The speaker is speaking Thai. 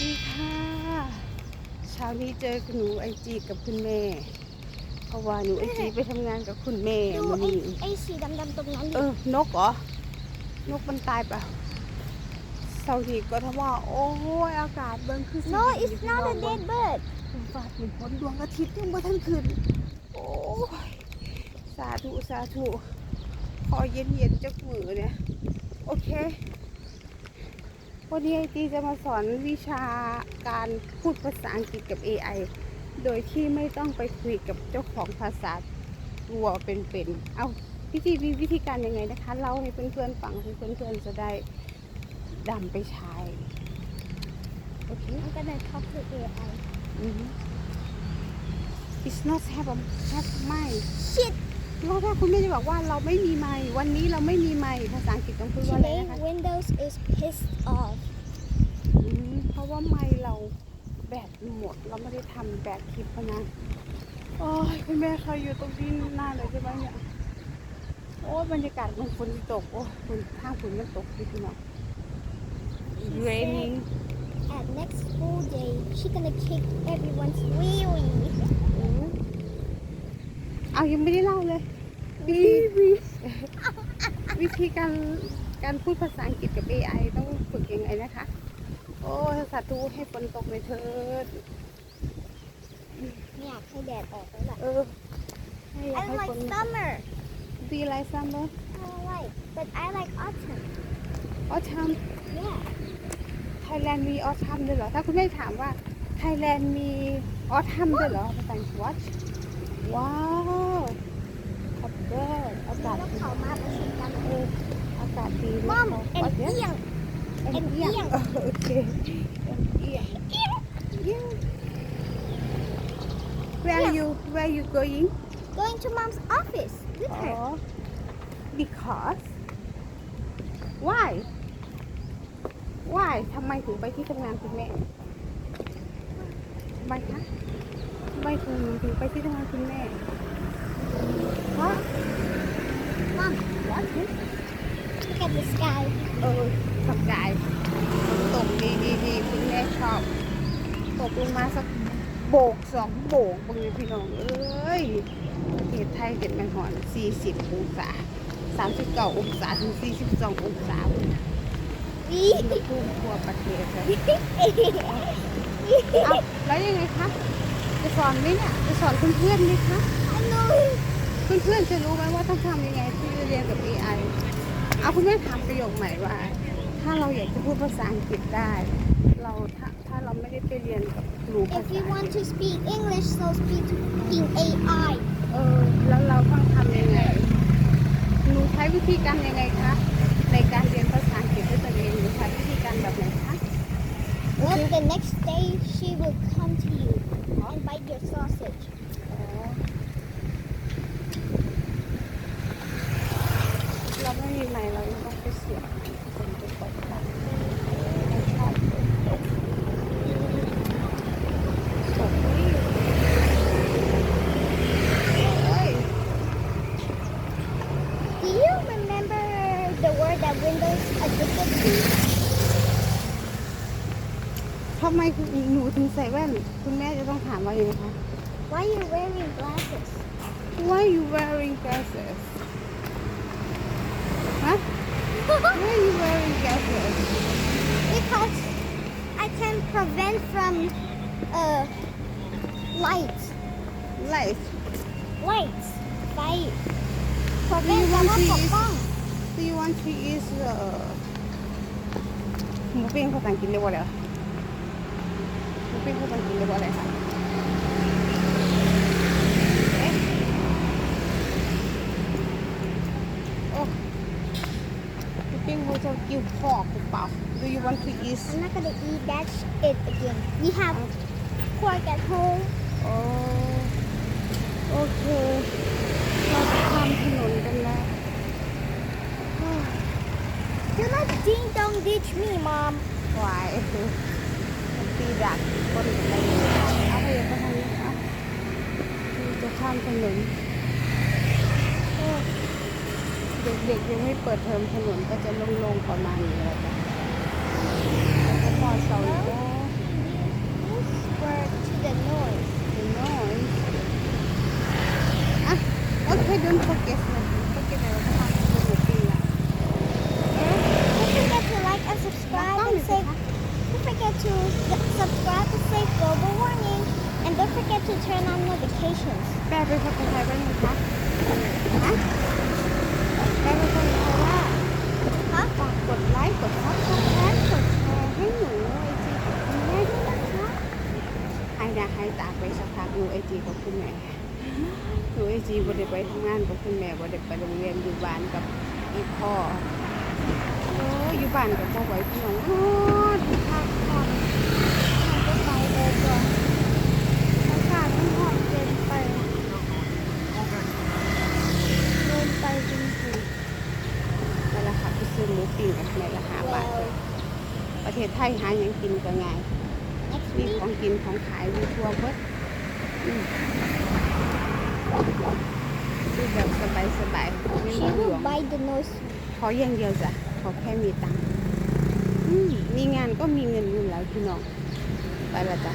ดีค่ะ เช้านี้เจอหนูไอจีกับคุณแม่ เพราะว่าหนูไอจีไปทำงานกับคุณแม่ดูวันไอ้นี้ไอ้สีดำๆตรงนั้นเออนกเหรอ นกมันตายเปล่ะเสาร์นี้ก็ทว่า โอ้ยอากาศเบิ่งคือสิโ no ดี it's not a dead bird ดวงฟ้าเห็นฝนดวงอาทิตย์ยังบ่ทันขึ้น โอ้ย สาธุ สาธุพอเย็นเย็นๆจักมือเนี่ย โอเค วันนี้ไอตีจะมาสอนวิชาการพูดภาษาอังกฤษกับ AI โดยที่ไม่ต้องไปคุยกับเจ้าของภาษาตัวเป็นๆ เอาวิธีมีวิธีการยังไงนะคะ เล่าให้เพื่อนๆฟังให้เพื่อนๆจะได้ดำไปใช้ โอเค I'm gonna talk to AI อือฮึ It's not have a have ไม่ shit แล้วถ้าคุณแม่จะบอกว่าเราไม่มีไม้วันนี้เราไม่มีไม้ภาษาอังกฤษต้องพูดว่าอะไร today นะคะ Windows is pissed off อืมเพราะว่าไม้เราแบตหมด เราไม่ได้ทำแบตคลิปนะโอ้ยคุณแม่เขาอยู่ตรงที่หน้าเลยใช่ไหมเนี่ย โอ้ยบรรยากาศมันฝนตก โอ้ยฝนข้างฝนมันตกดิพี่น้อง raining at next school day she gonna kick everyone's wheelie อืม เอายังไม่ได้เล่าเลยวิธีวิธีการการพูดภาษาอังกฤษกับ AI ต้องฝึกยังไงนะคะ โอ้ยสาธุให้ฝนตกเลยเถิดไม่อยากให้แดดออกแล้วล่ะ เออให้อยาก I ให้ like ฝน summer ดีไรซัมเมอร์ I don't like but I like autumn ออทัม yeah ไทยแลนด์มีออทัมด้วยเหรอ ถ้าคุณแม่ถามว่าไทยแลนด์มีออทัมด้วยเหรอภาษาอังกฤษ What ว้าวขอบเด้ออาแล้กาวศดีเขามาประชุมกันเอออากาศดีมอมเอ็เอ็นเอียงเอ็นเอียงเอียงโอเคเอ็นเอียง Yeah. Where are you? Where are you going? going to mom's office with her Oh, because why? Why? ทำไมถึงไปที่ทำงานคุณแม่ทำไมคะทำ ไมถึงถึงไปที่ทำงานคุณแม่เพราะ mom what look at the sky เออสักกายตกดีดีดีคุณแม่ชอบ ตกลงมาสักโบกสองโบกบางทีพี่น้องเอ้ยประเทศไทยเป็นแมงหอน 40 องศา 39 องศาถึง 42 องศาอุณหภูมิทั่วประเทศเลย เอาแล้วยังไงคะ จะสอนไหมเนี่ยจะสอนเพื่อนๆไหมคะ I know เพื่อนๆจะรู้ไหมว่าต้องทำยังไงที่จะเรียนกับ AI เอาคุณแม่ถามประโยคใหม่ว่า ถ้าเราอยากจะพูดภาษาอังกฤษได้ เราถ้าถ้าเราไม่ได้ไปเรียนกับครูภา if ษา you want to speak English so speak to fucking AI เออแล้วเราต้องทำยังไงหนูใช้วิธีการยังไงคะในการเรียนภาษาอังกฤษด้วยตัวเองหนูใช้วิธีการแบบไหนคะ Well, the next day she will come to you and bite your sausage. อ๋อเราไม่ ทำไมหนูถึงใส่แว่น คุณแม่จะต้องถามว่าอย่างไรคะ Why are you wearing glasses? Why you wearing glasses ฮะ Why you wearing glasses because I can prevent from uh light Light lights fight Do prevent you แปล want ว่า to ปก use ป้อง Do you want to use the หมูปิ้งภาษาอังกฤษเรียกว่าอะไรวะหมู ปิ้งภาษาอังกฤษเรียกว่าอะไรคะเอ๊ะโอ้หมูปิ้งเขาจะกิ้วพอกหรือเปล่า Do you want to use I'm not gonna eat that shit again we have pork at home โอ้โอเค เราจะข้ามถนนกันแล้ว do not ding dong ditch me mom ว ปีดักคนอะไรเอาไปก็ทางนี้ค่ะจะข้ามถนนเด็กๆยังไม่เปิดเทอมถนนก็จะโล่งๆประมาณนี้แหละจ้ะแล้วก็พอเสาร์ whisper to the noise. The noise? Ah, okay, don't forget. Forget I was talking to the thing. Don't forget to like and subscribe and say Don't forget to subscribe to save global warning. And don't forget to turn on notifications. แปลเป็นภาษาไทยว่าไงคะฮะแปลเป็นภาษาไทยว่าฮะฝากกดไลค์ กดซับสไครต์กดแชร์ให้หนูไอจีกับคุณแม่ด้วยนะคะให้นะให้ตากไปสักพักหนูไอจีกับคุณแม่หนูไอจีบ่ได้ไปทำงานกับคุณแม่บ่ได้ไปโรงเรียนอยู่บ้านกับอีพ่อโอ้ยอยู่บ้านกับพ่อไหวพี่น้องฮอดพักผ่อนมันก็ไปเลยจ้ะ อากาศมันฮอดเกินไปเดินไปจริงนั่นแหละค่ะไปซื้อหมูปิ้งกับในราคาๆบาท well ประเทศไทยหาหยังกินก็ง่าย next มี week ของกินของขายมีทั่วเบิดอืมดูแบบสบายสบายๆไม่ she หลว will ง buy the nose ขออย่างเดียวจ้ะขอแค่มีตังค์อืมมีงานก็มีเงินอยู่แล้วพี่น้อง ไปละจ้ะ